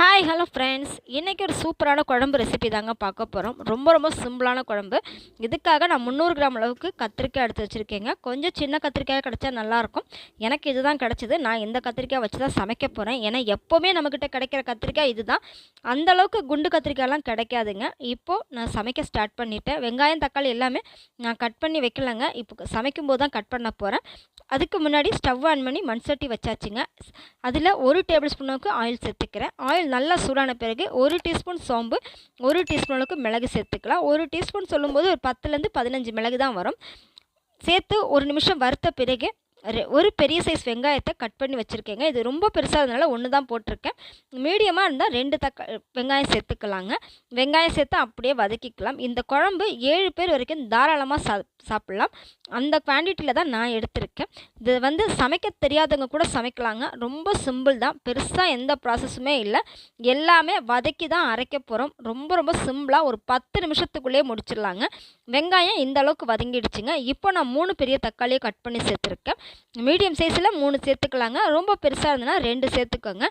Hi hello friends இன்றைக்கி ஒரு சூப்பரான குழம்பு ரெசிபி தாங்க பார்க்க போகிறோம் ரொம்ப ரொம்ப சிம்பிளான குழம்பு. இதுக்காக நான் முந்நூறு கிராம் அளவுக்கு கத்திரிக்காய் எடுத்து வச்சுருக்கேங்க. கொஞ்சம் சின்ன கத்திரிக்காய் கிடச்சா நல்லாயிருக்கும் எனக்கு இதுதான் கிடச்சிது. நான் இந்த கத்திரிக்காய் வச்சு தான் சமைக்க போகிறேன் ஏன்னா எப்போவுமே நம்மக்கிட்ட கிடைக்கிற கத்திரிக்காய் இதுதான். அந்த அளவுக்கு குண்டு கத்திரிக்காயெலாம் கிடைக்காதுங்க. இப்போது நான் சமைக்க ஸ்டார்ட் பண்ணிட்டேன். வெங்காயம் தக்காளி எல்லாமே நான் கட் பண்ணி வைக்கலங்க. இப்போ சமைக்கும் போது தான் கட் பண்ண போகிறேன் அதுக்கு முன்னாடி ஸ்டவ் ஆன் பண்ணி மண் சட்டி வச்சாச்சுங்க. அதில் ஒரு டேபிள் ஸ்பூனுக்கு ஆயில் சேர்த்துக்கிறேன். ஆயில் நல்லா சூடான பிறகு ஒரு டீஸ்பூன் சோம்பு ஒரு டீஸ்பூனுக்கு மிளகு சேர்த்துக்கலாம். ஒரு டீஸ்பூன் சொல்லும்போது ஒரு பத்துலேருந்து பதினஞ்சு மிளகு தான் வரும். சேர்த்து ஒரு நிமிஷம் வறுத்த பிறகு ஒரு பெரிய சைஸ் வெங்காயத்தை கட் பண்ணி வச்சுருக்கேங்க. இது ரொம்ப பெருசாக இருந்தனால ஒன்று தான் போட்டிருக்கேன். மீடியமாக இருந்தால் ரெண்டு தக்க வெங்காயம் சேர்த்துக்கலாங்க. வெங்காயம் சேர்த்து அப்படியே வதக்கிக்கலாம். இந்த குழம்பு ஏழு பேர் வரைக்கும் தாராளமாக சா சாப்பிட்லாம். அந்த குவான்டிட்டியில் தான் நான் எடுத்திருக்கேன். இது வந்து சமைக்க தெரியாதவங்க கூட சமைக்கலாங்க. ரொம்ப சிம்பிள் தான். பெருசாக எந்த ப்ராசஸுமே இல்லை. எல்லாமே வதக்கி தான் அரைக்க போகிறோம் ரொம்ப ரொம்ப சிம்பிளாக ஒரு பத்து நிமிஷத்துக்குள்ளேயே முடிச்சிடலாங்க. வெங்காயம் இந்த அளவுக்கு வதங்கிடுச்சுங்க. இப்போ நான் மூணு பெரிய தக்காளியை கட் பண்ணி சேர்த்துருக்கேன். மீடியம் சைஸில் மூணு சேர்த்துக்கலாங்க. ரொம்ப பெருசாக இருந்ததுன்னா ரெண்டு சேர்த்துக்கோங்க.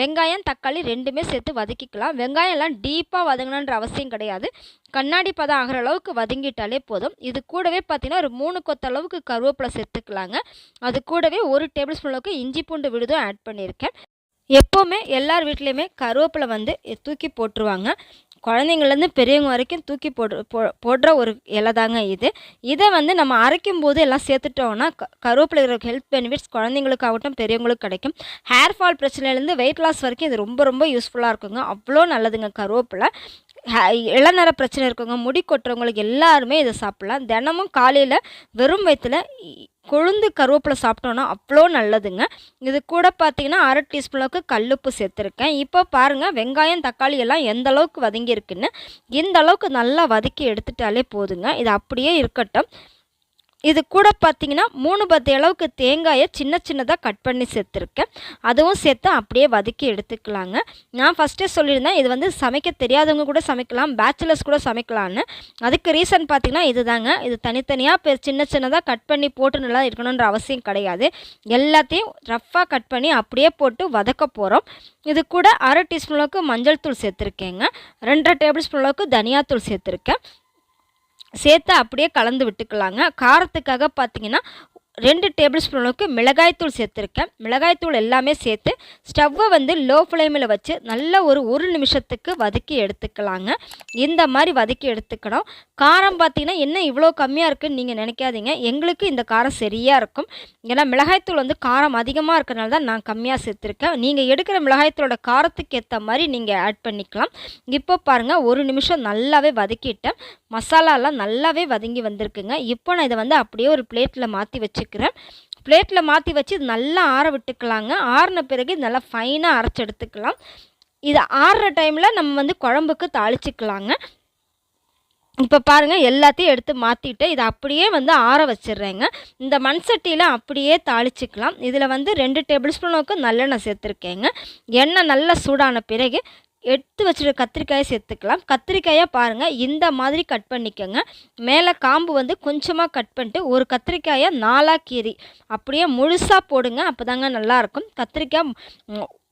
வெங்காயம் தக்காளி ரெண்டுமே சேர்த்து வதக்கிக்கலாம். வெங்காயம் எல்லாம் டீப்பாக வதங்கணுன்ற அவசியம் கிடையாது. கண்ணாடி பதம் ஆகிற அளவுக்கு வதங்கிட்டாலே போதும். இது கூடவே பார்த்தீங்கன்னா ஒரு மூணு கொத்த அளவுக்கு கருவேப்பிலை சேர்த்துக்கலாங்க. அது கூடவே ஒரு டேபிள் ஸ்பூன் அளவுக்கு இஞ்சி பூண்டு விழுதும் ஆட் பண்ணியிருக்கேன். எப்போவுமே எல்லார் வீட்லேயுமே கருவேப்பிலை வந்து தூக்கி போட்டுருவாங்க. குழந்தைங்கள்லேருந்து பெரியவங்க வரைக்கும் தூக்கி போடு போ போடுற ஒரு இலை தாங்க இது. இதை வந்து நம்ம அரைக்கும் போது எல்லாம் சேர்த்துட்டோம்னா கருவேப்பிலை கருவேப்பிலை ஹெல்த் பெனிஃபிட்ஸ் குழந்தைங்களுக்காகட்டும் பெரியவங்களுக்கு கிடைக்கும். ஹேர் ஃபால் பிரச்சனையிலேருந்து வெயிட் லாஸ் வரைக்கும் இது ரொம்ப ரொம்ப யூஸ்ஃபுல்லாக இருக்குங்க. அவ்வளோ நல்லதுங்க கருவேப்பிலை. ஹே- இளநர பிரச்சனை இருக்கவங்க முடி கொட்டுறவங்களுக்கு எல்லாருமே இதை சாப்பிட்லாம். தினமும் காலையில் வெறும் வயிற்றுல கொழுந்து கருவேப்பிலை சாப்பிட்டோன்னா அவ்வளோ நல்லதுங்க. இது கூட பார்த்தீங்கன்னா அரை டீஸ்பூன் அளவுக்கு கல்லுப்பு சேர்த்துருக்கேன். இப்போ பாருங்கள் வெங்காயம் தக்காளி எல்லாம் எந்த அளவுக்கு வதங்கியிருக்குன்னு. இந்த அளவுக்கு நல்லா வதக்கி எடுத்துட்டாலே போதுங்க. இது அப்படியே இருக்கட்டும். இது கூட பார்த்தீங்கன்னா மூணு பத்து அளவுக்கு தேங்காயை சின்ன சின்னதாக கட் பண்ணி சேர்த்துருக்கேன். அதுவும் சேர்த்து அப்படியே வதக்கி எடுத்துக்கலாங்க. நான் ஃபஸ்ட்டே சொல்லியிருந்தேன் இது வந்து சமைக்க தெரியாதவங்க கூட சமைக்கலாம் பேச்சுலர்ஸ் கூட சமைக்கலான்னு அதுக்கு ரீசன் பார்த்தீங்கன்னா இதுதாங்க. இது தனித்தனியாக இப்போ சின்ன சின்னதாக கட் பண்ணி போட்டு நல்லா இருக்கணுன்ற அவசியம் கிடையாது. எல்லாத்தையும் ரஃப்பாக கட் பண்ணி அப்படியே போட்டு வதக்க போகிறோம் இது கூட அரை டீஸ்பூன் அளவுக்கு மஞ்சள் தூள் சேர்த்துருக்கேங்க. ரெண்டரை டேபிள் ஸ்பூன் அளவுக்கு தனியாத்தூள் சேர்த்துருக்கேன். சேர்த்து அப்படியே கலந்து விட்டுக்கலாங்க. காரத்துக்காக பார்த்தீங்கன்னா ரெண்டு டேபிள் ஸ்பூன் அளவுக்கு மிளகாய்த்தூள் சேர்த்துருக்கேன். மிளகாய்த்தூள் எல்லாமே சேர்த்து ஸ்டவ்வை வந்து லோ ஃப்ளேமில் வச்சு நல்ல ஒரு ஒரு நிமிஷத்துக்கு வதக்கி எடுத்துக்கலாங்க. இந்த மாதிரி வதக்கி எடுத்துக்கணும். காரம் பார்த்தீங்கன்னா என்ன இவ்வளோ கம்மியாக இருக்குதுன்னு நீங்கள் நினைக்காதீங்க. எங்களுக்கு இந்த காரம் சரியாக இருக்கும். ஏன்னா மிளகாய்த்தூள் வந்து காரம் அதிகமாக இருக்கனால தான் நான் கம்மியாக சேர்த்துருக்கேன். நீங்கள் எடுக்கிற மிளகாய்த்தூளோட காரத்துக்கு ஏற்ற மாதிரி நீங்கள் ஆட் பண்ணிக்கலாம். இப்போ பாருங்கள் ஒரு நிமிஷம் நல்லாவே வதக்கிட்டேன். மசாலாலாம் நல்லாவே வதங்கி வந்திருக்குங்க. இப்போ நான் இதை வந்து அப்படியே ஒரு பிளேட்டில் மாற்றி வச்சு வச்சுருக்கிறேன் பிளேட்டில் மாற்றி வச்சு இது நல்லா ஆற விட்டுக்கலாங்க. ஆறின பிறகு இது நல்லா ஃபைனாக அரைச்சி எடுத்துக்கலாம். இது ஆறுற டைமில் நம்ம வந்து குழம்புக்கு தாளிச்சிக்கலாங்க. இப்போ பாருங்கள் எல்லாத்தையும் எடுத்து மாற்றிட்டு இதை அப்படியே வந்து ஆற வச்சிடுறேங்க. இந்த மண் சட்டியில் அப்படியே தாளிச்சிக்கலாம். இதில் வந்து ரெண்டு டேபிள் ஸ்பூனுக்கு நல்லெண்ணெய் சேர்த்துருக்கேங்க. எண்ணெய் நல்லா சூடான பிறகு எடுத்து வச்சுருக்க கத்திரிக்காயை சேர்த்துக்கலாம். கத்திரிக்காயை பாருங்கள் இந்த மாதிரி கட் பண்ணிக்கோங்க. மேலே காம்பு வந்து கொஞ்சமாக கட் பண்ணிட்டு ஒரு கத்திரிக்காயை நாலாக கீறி அப்படியே முழுசாக போடுங்க அப்போ தாங்க நல்லாயிருக்கும் கத்திரிக்காய்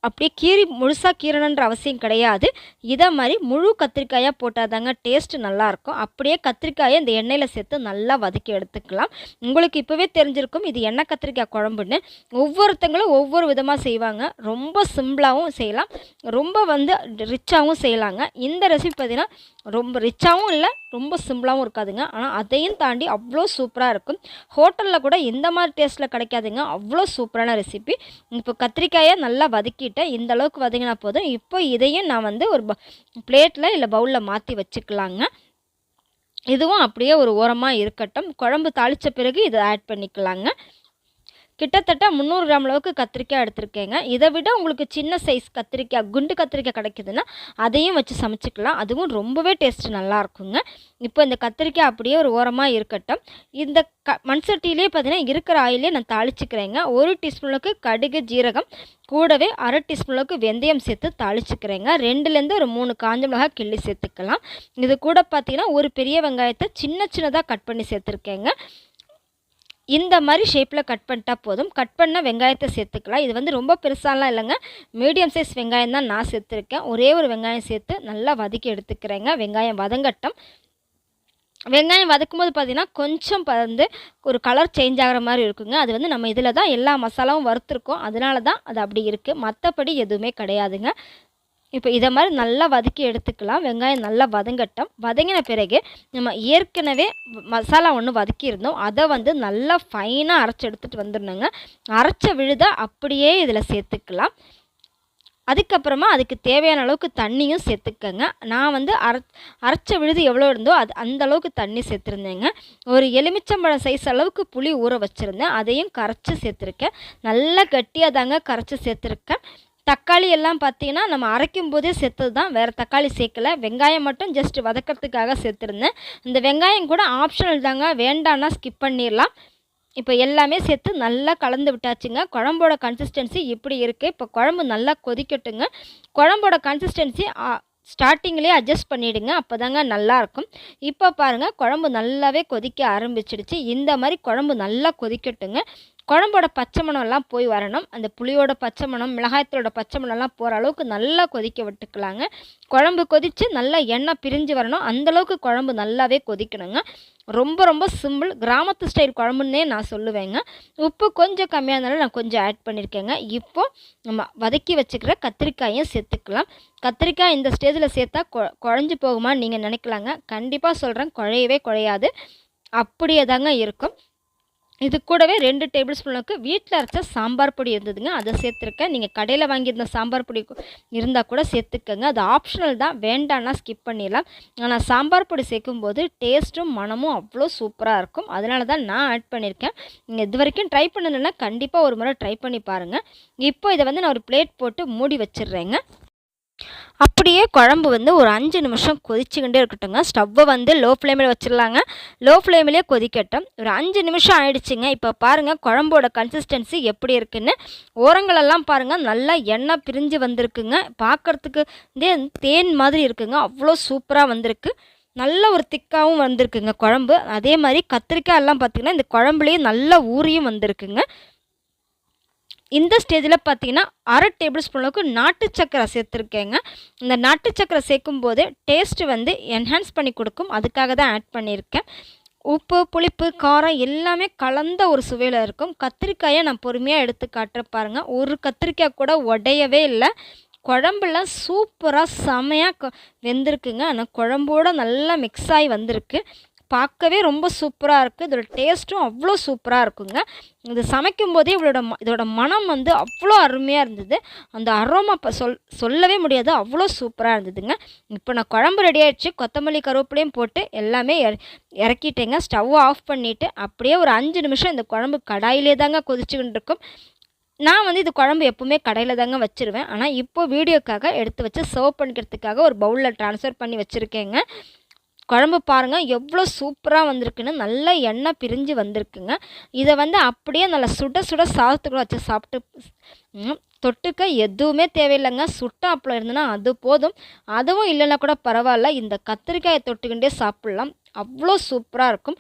அப்படியே கீறி முழுசாக கீறணுன்ற அவசியம் கிடையாது. இதை மாதிரி முழு கத்திரிக்காயாக போட்டால் தாங்க டேஸ்ட்டு நல்லாயிருக்கும். அப்படியே கத்திரிக்காயை இந்த எண்ணெயில் சேர்த்து நல்லா வதக்கி எடுத்துக்கலாம். உங்களுக்கு இப்போவே தெரிஞ்சிருக்கும் இது எண்ணெய் கத்திரிக்காய் குழம்புன்னு. ஒவ்வொருத்தங்களும் ஒவ்வொரு விதமாக செய்வாங்க. ரொம்ப சிம்பிளாகவும் செய்யலாம். ரொம்ப வந்து ரிச்சாகவும் செய்யலாங்க. இந்த ரெசிபி பார்த்தீங்கன்னா ரொம்ப ரிச்சாகவும் இல்லை ரொம்ப சிம்பிளாகவும் இருக்காதுங்க. ஆனால் அதையும் தாண்டி அவ்வளோ சூப்பராக இருக்கும். ஹோட்டலில் கூட இந்த மாதிரி டேஸ்ட்டில் கிடைக்காதுங்க. அவ்வளோ சூப்பரான ரெசிபி இப்போ கத்திரிக்காயை நல்லா வதக்கிட்டேன் இந்த அளவுக்கு வதங்கினா போதும். இப்போ இதையும் நான் வந்து ஒரு பிளேட்டில் இல்லை பவுலில் மாற்றி வச்சுக்கலாங்க. இதுவும் அப்படியே ஒரு ஓரமாக இருக்கட்டும். குழம்பு தாளித்த பிறகு இதை ஆட் பண்ணிக்கலாங்க. கிட்டத்தட்ட முந்நூறு கிராம் அளவுக்கு கத்திரிக்காய் எடுத்திருக்கேங்க. இதை விட உங்களுக்கு சின்ன சைஸ் கத்திரிக்காய் குண்டு கத்திரிக்காய் கிடைக்குதுன்னா அதையும் வச்சு சமைச்சிக்கலாம். அதுவும் ரொம்பவே டேஸ்ட் நல்லாயிருக்குங்க இப்போ இந்த கத்திரிக்காய் அப்படியே ஒரு ஓரமாக இருக்கட்டும். இந்த க மண் சட்டியிலே பார்த்தீங்கன்னா இருக்கிற ஆயிலே நான் தாளிச்சுக்கிறேங்க. ஒரு டீஸ்பூனுக்கு கடுகு ஜீரகம் கூடவே அரை டீஸ்பூனுக்கு வெந்தயம் சேர்த்து தாளிச்சுக்கிறேங்க. ரெண்டுலேருந்து ஒரு மூணு காஞ்ச மிளகாய் கிள்ளி சேர்த்துக்கலாம். இது கூட பார்த்தீங்கன்னா ஒரு பெரிய வெங்காயத்தை சின்ன சின்னதாக கட் பண்ணி சேர்த்துருக்கேங்க. இந்த மாதிரி ஷேப்பில் கட் பண்ணிட்டா போதும். கட் பண்ண வெங்காயத்தை சேர்த்துக்கலாம். இது வந்து ரொம்ப பெருசாலாம் இல்லைங்க. மீடியம் சைஸ் வெங்காயம் தான் நான் சேர்த்துருக்கேன். ஒரே ஒரு வெங்காயம் சேர்த்து நல்லா வதக்கி எடுத்துக்கிறேங்க. வெங்காயம் வதங்கட்டும். வெங்காயம் வதக்கும் போது பார்த்திங்கன்னா கொஞ்சம் பறந்து வந்து ஒரு கலர் சேஞ்ச் ஆகிற மாதிரி இருக்குங்க. அது வந்து நம்ம இதில் தான் எல்லா மசாலாவும் வறுத்துருக்கோம். அதனால தான் அது அப்படி இருக்குது மற்றபடி எதுவுமே கிடையாதுங்க. இப்போ இதை மாதிரி நல்லா வதக்கி எடுத்துக்கலாம். வெங்காயம் நல்லா வதங்கட்டும். வதங்கின பிறகு நம்ம ஏற்கனவே மசாலா ஒன்று வதக்கியிருந்தோம். அதை வந்து நல்லா ஃபைனாக அரைச்சி எடுத்துகிட்டு வந்துடணுங்க. அரைச்ச விழுதை அப்படியே இதில் சேர்த்துக்கலாம். அதுக்கப்புறமா அதுக்கு தேவையான அளவுக்கு தண்ணியும் சேர்த்துக்கங்க. நான் வந்து அரை அரைச்ச விழுது எவ்வளோ இருந்தோ அது அந்த அளவுக்கு தண்ணி சேர்த்துருந்தேங்க. ஒரு எலுமிச்சம்பழம் சைஸ் அளவுக்கு புளி ஊற வச்சுருந்தேன். அதையும் கரைச்சி சேர்த்துருக்கேன். நல்லா கட்டியாக தாங்க கரைச்சி சேர்த்துருக்கேன். தக்காளி எல்லாம் பார்த்தீங்கன்னா நம்ம அரைக்கும் போதே செத்தது தான் வேறு தக்காளி சேர்க்கல. வெங்காயம் மட்டும் ஜஸ்ட் வதக்கிறதுக்காக சேர்த்துருந்தேன். இந்த வெங்காயம் கூட ஆப்ஷனல் தாங்க. வேண்டான்னா ஸ்கிப் பண்ணிடலாம் இப்போ எல்லாமே சேர்த்து நல்லா கலந்து விட்டாச்சுங்க. குழம்போட கன்சிஸ்டன்சி இப்படி இருக்குது இப்போ குழம்பு நல்லா கொதிக்கட்டுங்க. குழம்போட கன்சிஸ்டன்சி ஸ்டார்டிங்லேயே அட்ஜஸ்ட் பண்ணிவிடுங்க அப்போ தாங்க நல்லாயிருக்கும் இப்போ பாருங்கள் குழம்பு நல்லாவே கொதிக்க ஆரம்பிச்சிடுச்சு. இந்த மாதிரி குழம்பு நல்லா கொதிக்கட்டுங்க. குழம்போட பச்சை மணம்லாம் போய் வரணும். அந்த புளியோட பச்சை மணம் மிளகாயத்தோட பச்சை மணம்லாம் போகிற அளவுக்கு நல்லா கொதிக்க விட்டுக்கலாங்க. குழம்பு கொதித்து நல்லா எண்ணெய் பிரிஞ்சு வரணும். அந்தளவுக்கு குழம்பு நல்லாவே கொதிக்கணுங்க. ரொம்ப ரொம்ப சிம்பிள் கிராமத்து ஸ்டைல் குழம்புன்னே நான் சொல்லுவேங்க. உப்பு கொஞ்சம் கம்மியாக இருந்தாலும் நான் கொஞ்சம் ஆட் பண்ணியிருக்கேங்க இப்போ நம்ம வதக்கி வச்சுக்கிற கத்திரிக்காயும் சேர்த்துக்கலாம். கத்திரிக்காய் இந்த ஸ்டேஜில் சேர்த்தா கொ குழஞ்சி போகுமான்னு நீங்கள் நினைக்கலாங்க. கண்டிப்பாக சொல்கிறேன் குழையவே குழையாது. அப்படியே தாங்க இருக்கும். இது கூடவே ரெண்டு டேபிள் ஸ்பூனுக்கு வீட்டில் அரைச்ச சாம்பார் பொடி இருந்ததுங்க. அதை சேர்த்துருக்கேன். நீங்கள் கடையில் வாங்கியிருந்த சாம்பார் பொடி இருந்தால் கூட சேர்த்துக்கோங்க. அது ஆப்ஷனல் தான். வேண்டான்னா ஸ்கிப் பண்ணிடலாம். ஆனால் சாம்பார் பொடி சேர்க்கும்போது டேஸ்ட்டும் மனமும் அவ்வளோ சூப்பராக இருக்கும். அதனால தான் நான் ஆட் பண்ணியிருக்கேன் நீங்கள் இது வரைக்கும் ட்ரை பண்ணணுன்னா கண்டிப்பாக ஒரு முறை ட்ரை பண்ணி பாருங்கள் இப்போ இதை வந்து நான் ஒரு பிளேட் போட்டு மூடி வச்சிடுறேங்க. அப்படியே குழம்பு வந்து ஒரு அஞ்சு நிமிஷம் கொதிச்சுக்கிட்டே இருக்கட்டுங்க ஸ்டவ்வை வந்து லோ ஃப்ளேமில் வச்சிடலாங்க லோ ஃப்ளேமிலே கொதிக்கட்டும். ஒரு அஞ்சு நிமிஷம் ஆயிடுச்சுங்க. இப்போ பாருங்கள் குழம்போட கன்சிஸ்டன்சி எப்படி இருக்குன்னு. ஓரங்களெல்லாம் பாருங்கள் நல்லா எண்ணெய் பிரிஞ்சு வந்திருக்குங்க. பார்க்குறதுக்கு இதே தேன் மாதிரி இருக்குங்க. அவ்வளோ சூப்பராக வந்திருக்கு. நல்ல ஒரு திக்காகவும் வந்திருக்குங்க குழம்பு. அதே மாதிரி கத்திரிக்காய் எல்லாம் பார்த்திங்கன்னா இந்த குழம்புலேயே நல்ல ஊறியும் வந்திருக்குங்க. இந்த ஸ்டேஜில் பார்த்தீங்கன்னா அரை டேபிள் ஸ்பூன் அளவுக்கு நாட்டு சக்கரை சேர்த்துருக்கேங்க. இந்த நாட்டு சக்கரை சேர்க்கும் போது டேஸ்ட்டு வந்து என்ஹான்ஸ் பண்ணி கொடுக்கும். அதுக்காக தான் ஆட் பண்ணியிருக்கேன். உப்பு புளிப்பு காரம் எல்லாமே கலந்த ஒரு சுவையில் இருக்கும். கத்திரிக்காயை நான் பொறுமையாக எடுத்து காட்டுற பாருங்கள் ஒரு கத்திரிக்காய் கூட உடையவே இல்லை. குழம்புலாம் சூப்பராக செமையாக வெந்திருக்குங்க. ஆனால் குழம்போடு நல்லா மிக்ஸ் ஆகி வந்திருக்கு. பார்க்கவே ரொம்ப சூப்பராக இருக்குது இதோட டேஸ்ட்டும் அவ்வளோ சூப்பராக இருக்குங்க. இது சமைக்கும் போதே இவளோட ம இதோட மனம் வந்து அவ்வளோ அருமையாக இருந்தது. அந்த அரோமா இப்போ சொல் சொல்லவே முடியாது. அவ்வளோ சூப்பராக இருந்ததுங்க. இப்போ நான் குழம்பு ரெடி ஆகிடுச்சு கொத்தமல்லி கருவேப்பிலையும் போட்டு எல்லாமே இற இறக்கிட்டேங்க. ஸ்டவ்வை ஆஃப் பண்ணிவிட்டு அப்படியே ஒரு அஞ்சு நிமிஷம் இந்த குழம்பு கடாயிலே தாங்க கொதிச்சுக்கிட்டு இருக்கும். நான் வந்து இது குழம்பு எப்போவுமே கடையில் தாங்க வச்சுருவேன். ஆனால் இப்போ வீடியோக்காக எடுத்து வச்சு சர்வ் பண்ணிக்கிறதுக்காக ஒரு பவுலில் ட்ரான்ஸ்ஃபர் பண்ணி வச்சுருக்கேங்க. குழம்பு பாருங்கள் எவ்வளோ சூப்பராக வந்திருக்குன்னு நல்ல எண்ணெய் பிரிஞ்சு வந்திருக்குங்க. இதை வந்து அப்படியே நல்லா சுட சுட சாதத்துக்குள்ள வச்சு சாப்பிட்டு தொட்டுக்க எதுவுமே தேவையில்லைங்க. சுட்ட அப்பளம் இருந்ததுன்னா அது போதும். அதுவும் இல்லைன்னா கூட பரவாயில்ல. இந்த கத்திரிக்காயை தொட்டுக்கிட்டே சாப்பிட்லாம். அவ்வளோ சூப்பராக இருக்கும்.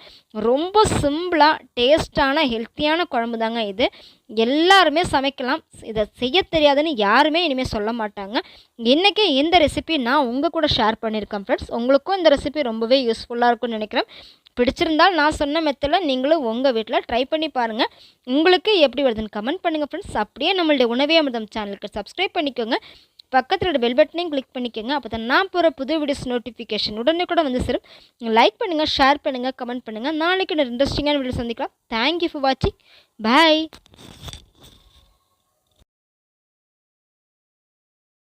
ரொம்ப சிம்பிளாக டேஸ்ட்டான ஹெல்த்தியான குழம்பு தாங்க இது. எல்லாருமே சமைக்கலாம். இதை செய்ய தெரியாதுன்னு யாருமே இனிமேல் சொல்ல மாட்டாங்க. இன்றைக்கி இந்த ரெசிபி நான் உங்கள் கூட ஷேர் பண்ணியிருக்கேன் ஃப்ரெண்ட்ஸ் உங்களுக்கும் இந்த ரெசிபி ரொம்பவே யூஸ்ஃபுல்லாக இருக்கும்னு நினைக்கிறேன். பிடிச்சிருந்தால் நான் சொன்ன மெத்தடில் நீங்களும் உங்கள் வீட்டில் ட்ரை பண்ணி பாருங்கள் உங்களுக்கு எப்படி வருதுன்னு கமெண்ட் பண்ணுங்கள் ஃப்ரெண்ட்ஸ் அப்படியே நம்மளுடைய உணவே அமிர்தம் சேனலுக்கு சப்ஸ்கிரைப் பண்ணிக்கோங்க. பக்கத்தில் பெல் பட்டனையும் கிளிக் பண்ணிக்கோங்க. அப்போ தான் நான் போகிற புது வீடியோஸ் நோட்டிஃபிகேஷன் உடனே கூட வந்து சேரும். லைக் பண்ணுங்கள் ஷேர் பண்ணுங்கள் கமெண்ட் பண்ணுங்கள் நாளைக்கு ஒரு இன்ட்ரெஸ்டிங்கான வீடியோ சந்திக்கலாம். தேங்க்யூ ஃபார் வாட்சிங் பாய்